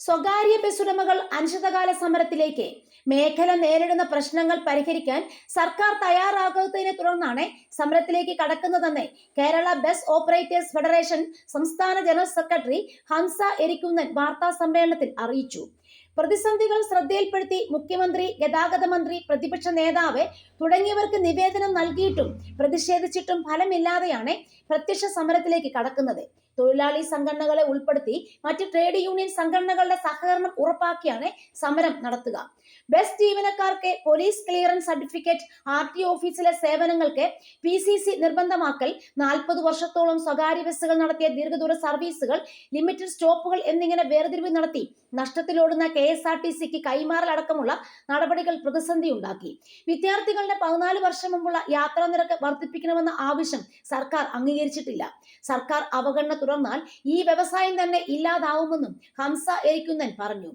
സ്വകാര്യ ബസ് ഉടമകൾ അനിശ്ചിതകാല സമരത്തിലേക്ക് മേഖല നേരിടുന്ന പ്രശ്നങ്ങൾ പരിഹരിക്കാൻ സർക്കാർ തയ്യാറാകാത്തതിനെ തുടർന്നാണ് സമരത്തിലേക്ക് കടക്കുന്നതെന്ന് കേരള ബസ് ഓപ്പറേറ്റേഴ്സ് ഫെഡറേഷൻ സംസ്ഥാന ജനറൽ സെക്രട്ടറി ഹംസ എരിക്കുന്നൻ വാർത്താ സമ്മേളനത്തിൽ അറിയിച്ചു. പ്രതിസന്ധികൾ ശ്രദ്ധയിൽപ്പെടുത്തി മുഖ്യമന്ത്രി ഗതാഗത മന്ത്രി പ്രതിപക്ഷ നേതാവ് തുടങ്ങിയവർക്ക് നിവേദനം നൽകിയിട്ടും പ്രതിഷേധിച്ചിട്ടും ഫലമില്ലാതെയാണ് പ്രത്യക്ഷ സമരത്തിലേക്ക് കടക്കുന്നത്. തൊഴിലാളി സംഘടനകളെ ഉൾപ്പെടുത്തി മറ്റ് ട്രേഡ് യൂണിയൻ സംഘടനകളുടെ സഹകരണം ഉറപ്പാക്കിയാണ് സമരം നടത്തുക. ബസ് ജീവനക്കാർക്ക് police clearance certificate R T ഓഫീസിലെ സേവനങ്ങൾക്ക് പി സി സി നിർബന്ധമാക്കൽ നാൽപ്പത് വർഷത്തോളം സ്വകാര്യ ബസ്സുകൾ നടത്തിയ ദീർഘദൂര സർവീസുകൾ ലിമിറ്റഡ് സ്റ്റോപ്പുകൾ എന്നിങ്ങനെ വേർതിരിവ് നടത്തി നഷ്ടത്തിലോടുന്ന കെ എസ് ആർ ടി സിക്ക് കൈമാറലടക്കമുള്ള നടപടികൾ പ്രതിസന്ധി ഉണ്ടാക്കി. വിദ്യാർത്ഥികളുടെ പതിനാല് വർഷം മുമ്പുള്ള യാത്രാ നിരക്ക് വർദ്ധിപ്പിക്കണമെന്ന ആവശ്യം സർക്കാർ അംഗീകരിച്ചിട്ടില്ല. സർക്കാർ അവഗണന തുടർന്നാൽ ഈ വ്യവസായം തന്നെ ഇല്ലാതാവുമെന്നും ഹംസ എരിക്കുന്നൻ പറഞ്ഞു.